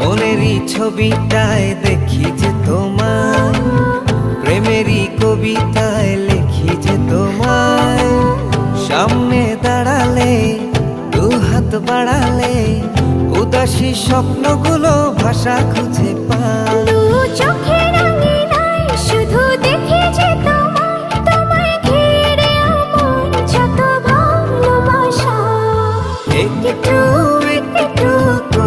মনেরই ছবিটায় দেখি যে তোমার প্রেমেরই কবিতায় লিখি যে তোমার সামনে দাঁড়ালে দু হাত বাড়ালে উদাসী স্বপ্নগুলো ভাষা খুঁজে পাল একটু একটু